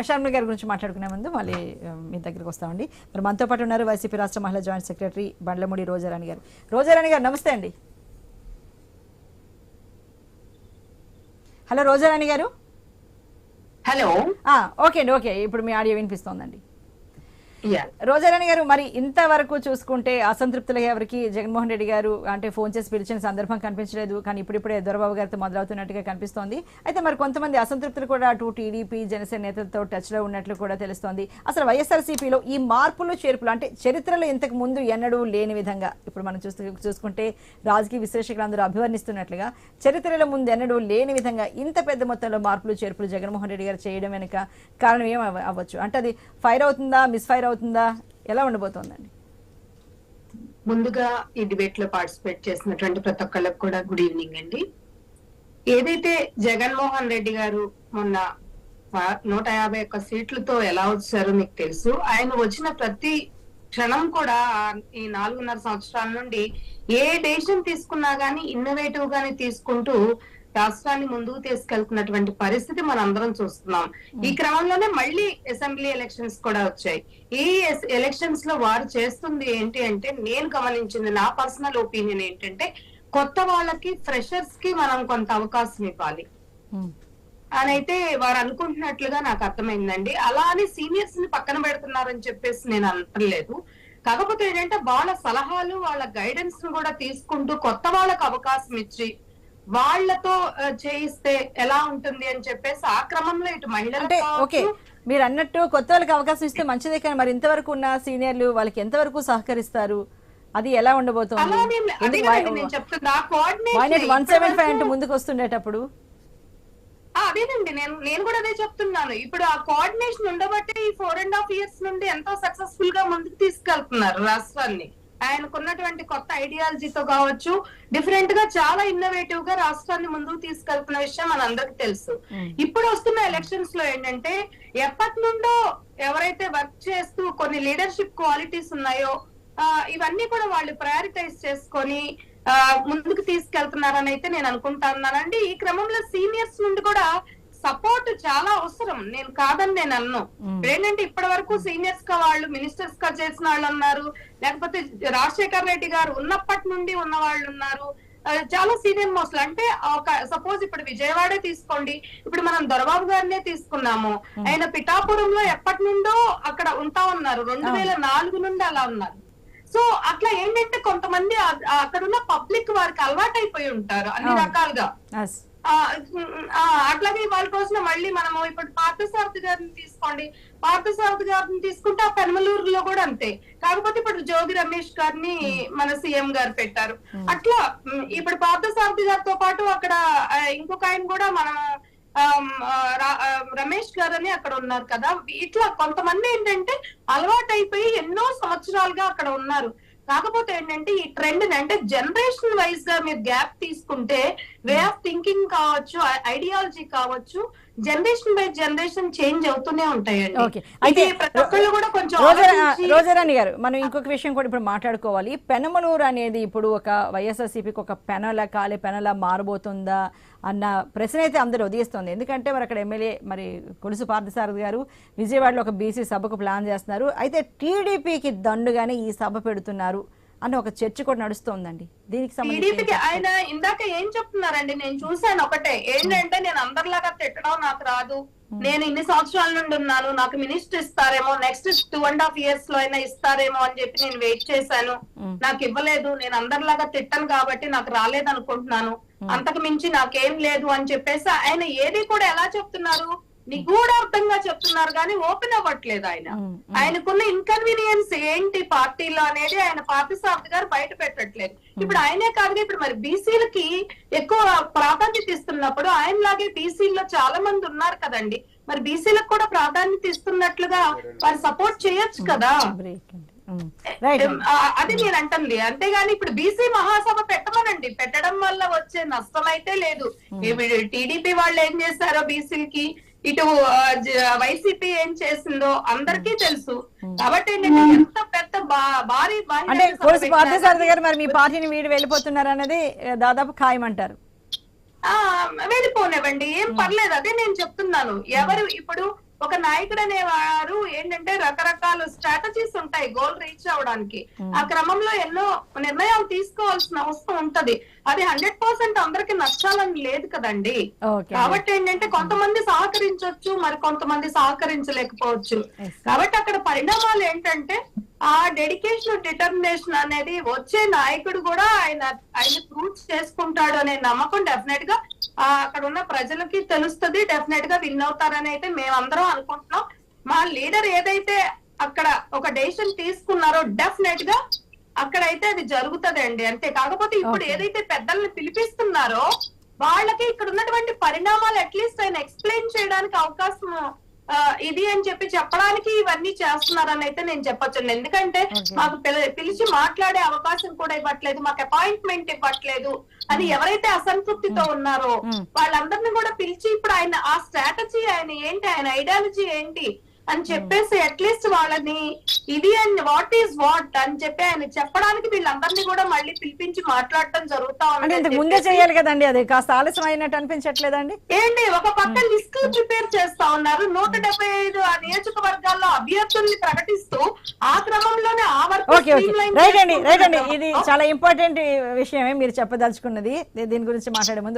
షర్మిల గారి గురించి మాట్లాడుకునే ముందు మళ్ళీ మీ దగ్గరికి వస్తామండి. మరి మనతో పాటు ఉన్నారు వైసీపీ రాష్ట్ర మహిళా జాయింట్ సెక్రటరీ బండ్లమూడి రోజారాణి గారు. రోజారాణి గారు నమస్తే అండి. హలో రోజారాణి గారు? హలో. ఆ, ఓకే అండి ఓకే. ఇప్పుడు మీ ఆడియో వినిపిస్తోందండి. రోజారాణి గారు మరి ఇంతవరకు చూసుకుంటే అసంతృప్తులు ఎవరికి? జగన్మోహన్ రెడ్డి గారు అంటే ఫోన్ చేసి పిలిచిన సందర్భం కనిపించలేదు కానీ ఇప్పుడిప్పుడే దొరబాబు గారితో మొదలవుతున్నట్టుగా కనిపిస్తోంది. అయితే మరి కొంతమంది అసంతృప్తులు కూడా అటు టీడీపీ జనసేన నేతలతో టచ్లో ఉన్నట్లు కూడా తెలుస్తోంది. అసలు వైఎస్ఆర్సీపీలో ఈ మార్పులు చేర్పులు అంటే చరిత్రలో ఇంతకు ముందు ఎన్నడూ లేని విధంగా ఇప్పుడు మనం చూస్తూ చూసుకుంటే రాజకీయ విశ్లేషకులు అందరూ అభివర్ణిస్తున్నట్లుగా చరిత్రలో ముందు ఎన్నడూ లేని విధంగా ఇంత పెద్ద మొత్తంలో మార్పులు చేర్పులు జగన్మోహన్ రెడ్డి గారు చేయడం వెనుక కారణం ఏం అవ్వచ్చు? అంటే అది ఫైర్ అవుతుందా మిస్ ఫైర్ అవుతుందా ఎలా ఉండబోతోందండి? ముందుగా ఈ డిబేట్లో పార్టిసిపేట్ చేసినటువంటి ప్రతి ఒక్కళ్ళకి కూడా గుడ్ ఈవినింగ్ అండి. ఏదైతే జగన్మోహన్ రెడ్డి గారు మొన్న నూట యాభై ఒక్క సీట్లతో ఎలా వచ్చారో మీకు తెలుసు. ఆయన వచ్చిన ప్రతి క్షణం కూడా ఈ నాలుగున్నర సంవత్సరాల నుండి ఏ డెసిషన్ తీసుకున్నా గానీ ఇన్నోవేటివ్ గానే తీసుకుంటూ రాష్ట్రాన్ని ముందుకు తీసుకెళ్తున్నటువంటి పరిస్థితి మనం అందరం చూస్తున్నాం. ఈ క్రమంలోనే మళ్ళీ అసెంబ్లీ ఎలక్షన్స్ కూడా వచ్చాయి. ఈ ఎలక్షన్స్లో వారు చేస్తుంది ఏంటి అంటే నేను గమనించింది నా పర్సనల్ ఒపీనియన్ ఏంటంటే కొత్త వాళ్ళకి ఫ్రెషర్స్కి మనం కొంత అవకాశం ఇవ్వాలి. ఉమ్. అని అయితే వారు అనుకుంటున్నట్లుగా నాకు అర్థమైందండి. అలా అని సీనియర్స్ని పక్కన పెడుతున్నారని చెప్పేసి నేను అనట్లేదు. కాకపోతే ఏంటంటే వాళ్ళ సలహాలు వాళ్ళ గైడెన్స్ను కూడా తీసుకుంటూ కొత్త వాళ్ళకు అవకాశం ఇచ్చి వాళ్ళతో ఆ, చేయిస్తే ఎలా ఉంటుంది అని చెప్పేసి ఆ క్రమంలో ఇటు మహిళలకు అంటే ఓకే కావచ్చు, మీరు అన్నట్టు కొత్త వాళ్ళకి అవకాశం ఇస్తే మంచిదే కానీ మరి ఇంతవరకు ఉన్న సీనియర్లు వాళ్ళకి ఎంతవరకు సహకరిస్తారు? అది ఎలా ఉండబోతోంది? వన్ సెవెన్ ఫైవ్ అంటూ ముందుకు వస్తుండేటప్పుడు? అదేనండి నేను నేను కూడా అదే చెప్తున్నాను. ఇప్పుడు ఆ కోఆర్డినేషన్ ఉండబట్టే ఈ ఫోర్ అండ్ హాఫ్ ఇయర్స్ నుండి ఎంతో సక్సెస్ఫుల్గా ముందుకు తీసుకెళ్తున్నారు రాష్ట్రాన్ని. ఆయనకున్నటువంటి కొత్త ఐడియాలజీతో కావచ్చు డిఫరెంట్గా చాలా ఇన్నోవేటివ్గా రాష్ట్రాన్ని ముందుకు తీసుకెళ్తున్న విషయం మనందరికి తెలుసు. ఇప్పుడు వస్తున్న ఎలక్షన్స్లో ఏంటంటే ఎప్పటి నుండో ఎవరైతే వర్క్ చేస్తూ కొన్ని లీడర్షిప్ క్వాలిటీస్ ఉన్నాయో ఆ, ఇవన్నీ కూడా వాళ్ళు ప్రయారిటైజ్ చేసుకొని ముందుకు తీసుకెళ్తున్నారని అయితే నేను అనుకుంటున్నానండి ఈ క్రమంలో సీనియర్స్ నుండి కూడా సపోర్ట్ చాలా అవసరం. నేను కాదని నేను అన్ను. ఏంటంటే ఇప్పటి వరకు సీనియర్స్గా వాళ్ళు మినిస్టర్స్గా చేసిన వాళ్ళు ఉన్నారు. లేకపోతే రాజశేఖర్ రెడ్డి గారు ఉన్నప్పటి నుండి ఉన్న వాళ్ళు ఉన్నారు. చాలా సీనియర్ మోస్ట్లు. అంటే ఒక సపోజ్ ఇప్పుడు విజయవాడే తీసుకోండి. ఇప్పుడు మనం దొరబాబు గారినే తీసుకున్నాము. ఆయన పిఠాపురంలో ఎప్పటి నుండో అక్కడ ఉంటా ఉన్నారు. రెండు వేల నాలుగు నుండి అలా ఉన్నారు. సో అట్లా ఏంటంటే కొంతమంది ఆ అక్కడున్న పబ్లిక్ వారికి అలవాటైపోయి ఉంటారు అన్ని. రకాలుగా. అట్లాగే వాళ్ళ కోసం మళ్ళీ మనము ఇప్పుడు పార్థసారథి గారిని తీసుకోండి. పార్థసారథి గారిని తీసుకుంటే ఆ పెనమలూరులో కూడా అంతే. కాకపోతే ఇప్పుడు జోగి రమేష్ గారిని మన సీఎం గారు పెట్టారు. అట్లా ఇప్పుడు పార్థసారథి గారితో పాటు అక్కడ ఇంకొక ఆయన కూడా మనం రమేష్ గారు అని అక్కడ ఉన్నారు కదా. ఇట్లా కొంతమంది ఏంటంటే అలవాటైపోయి ఎన్నో సంవత్సరాలుగా అక్కడ ఉన్నారు. కాకపోతే ఏంటంటే ఈ ట్రెండ్ అంటే జనరేషన్ వైజ్గా మీరు గ్యాప్ తీసుకుంటే వే ఆఫ్ థింకింగ్ కావచ్చు ఐడియాలజీ కావచ్చు జనరేషన్ బై జనరేషన్ చేంజ్ అవుతూనే ఉంటాయండి. ఓకే. అయితే ప్రతి ఒక్కళ్ళు కూడా కొంచెం రోజారాణి గారు మనం ఇంకొక విషయం కూడా ఇప్పుడు మాట్లాడుకోవాలి. పెనమలూరు అనేది ఇప్పుడు ఒక వైఎస్ఆర్సీపీకి ఒక పెనల కాలే పెనల మారబోతుందా అన్న ప్రశ్న అయితే అందరూ ఉదయిస్తుంది. ఎందుకంటే మరి అక్కడ ఎమ్మెల్యే మరి కొలుసు పార్థసారథి గారు విజయవాడలో ఒక బీసీ సభకు ప్లాన్ చేస్తున్నారు. అయితే టీడీపీకి దండుగానే ఈ సభ పెడుతున్నారు. అన్న ఒక చర్చ కూడా నడుస్తోందండి. దీనికి టీడీపీకి? ఆయన ఇందాక ఏం చెప్తున్నారండి? నేను చూశాను ఒకటే. ఏంటంటే నేను అందరిలాగా తిట్టడం నాకు రాదు. నేను ఇన్ని సంవత్సరాల నుండి ఉన్నాను. నాకు మినిస్టర్ ఇస్తారేమో నెక్స్ట్ టూ అండ్ హాఫ్ ఇయర్స్లో అయినా ఇస్తారేమో అని చెప్పి నేను వెయిట్ చేశాను. నాకు ఇవ్వలేదు. నేను అందరిలాగా తిట్టను కాబట్టి నాకు రాలేదు అనుకుంటున్నాను అంతకు మించి నాకేం లేదు అని చెప్పేసి ఆయన ఏది కూడా ఎలా చెప్తున్నారు? నిగూఢార్థంగా చెప్తున్నారు కానీ ఓపెన్ అవ్వట్లేదు ఆయన. ఆయనకున్న ఇన్కన్వీనియన్స్ ఏంటి పార్టీలో అనేది ఆయన పార్టీ సాఫ్ట్ గారు బయట పెట్టట్లేదు. ఇప్పుడు ఆయనే కాదు ఇప్పుడు మరి బీసీలకి ఎక్కువ ప్రాధాన్యత ఇస్తున్నప్పుడు ఆయనలాగే బీసీలో చాలా మంది ఉన్నారు కదండి. మరి బీసీలకు కూడా ప్రాధాన్యత ఇస్తున్నట్లుగా వారు సపోర్ట్ చేయొచ్చు కదా? అది నేను అంటుంది అంతేగాని ఇప్పుడు బీసీ మహాసభ పెట్టమనండి. పెట్టడం వల్ల వచ్చే నష్టం అయితే లేదు. టీడీపీ వాళ్ళు ఏం చేశారో బీసీలకి? ఇటు వైసీపీ ఏం చేసిందో అందరికీ తెలుసు. కాబట్టి ఏంటంటే ఎంత పెద్ద బా- భారీ భారీ అంటే పార్థసారథి గారు మరి మీ పార్టీని వీడి వెళ్ళిపోతున్నారు అన్నది ఏ, దాదాపు ఖాయం అంటారు ఆ వెళ్ళిపోనివ్వండి ఏం పర్లేదు అదే నేను చెప్తున్నాను. ఎవరు ఇప్పుడు ఒక నాయకుడు అనేవారు ఏంటంటే రకరకాల స్ట్రాటజీస్ ఉంటాయి గోల్ రీచ్ అవడానికి ఆ క్రమంలో ఎన్నో నిర్ణయాలు తీసుకోవాల్సిన అవసరం ఉంటది. అది హండ్రెడ్ పర్సెంట్ అందరికి నచ్చాలని లేదు కదండి. కాబట్టి ఏంటంటే కొంతమంది సహకరించవచ్చు మరి కొంతమంది సహకరించలేకపోవచ్చు. కాబట్టి అక్కడ పరిణామాలు ఏంటంటే ఆ డెడికేషన్ డిటర్మినేషన్ అనేది వచ్చే నాయకుడు కూడా ఆయన ఆయన ప్రూవ్ చేసుకుంటాడు అనే నమ్మకం డెఫినెట్గా ఆ అక్కడ ఉన్న ప్రజలకి తెలుస్తుంది. డెఫినెట్గా విన్ అవుతారని అయితే మేమందరం అనుకుంటున్నాం. మా లీడర్ ఏదైతే అక్కడ ఒక డెసిషన్ తీసుకున్నారో డెఫినెట్గా అక్కడైతే అది జరుగుతదండి. అంతే కాకపోతే ఇప్పుడు. ఏదైతే పెద్దల్ని పిలిపిస్తున్నారో వాళ్ళకి ఇక్కడ ఉన్నటువంటి పరిణామాలు అట్లీస్ట్ ఆయన ఎక్స్ప్లెయిన్ చేయడానికి అవకాశం ఇది అని చెప్పి చెప్పడానికి ఇవన్నీ చేస్తున్నారని అయితే నేను చెప్పొచ్చు ఎందుకంటే. మాకు పిల- పిలిచి మాట్లాడే అవకాశం కూడా ఇవ్వట్లేదు మాకు అపాయింట్మెంట్ ఇవ్వట్లేదు. అని ఎవరైతే అసంతృప్తితో ఉన్నారో. వాళ్ళందరినీ కూడా పిలిచి ఇప్పుడు ఆయన ఆ స్ట్రాటజీ ఆయన ఏంటి ఆయన ఐడియాలజీ ఏంటి అని చెప్పేసి అట్లీస్ట్ వాళ్ళని ఇది అండ్ వాట్ ఈస్ వాట్ అని చెప్పి ఆయన చెప్పడానికి వీళ్ళందరినీ కూడా మళ్ళీ పిలిపించి మాట్లాడటం జరుగుతా ఉంది ముందే చేయాలి కదండి అది కాస్త ఆలస్యం అయినట్టు అనిపించట్లేదండి ఏంటి ఒక పక్క చేస్తా ఉన్నారు. నూట డెబ్బై ఐదు ఆ నియోజకవర్గాల్లో అభ్యర్థుల్ని ప్రకటిస్తూ ఆ క్రమంలోనే ఆ అండి రైట్ అండి. ఇది చాలా ఇంపార్టెంట్ విషయమే మీరు చెప్పదలుచుకున్నది. దీని గురించి మాట్లాడే ముందు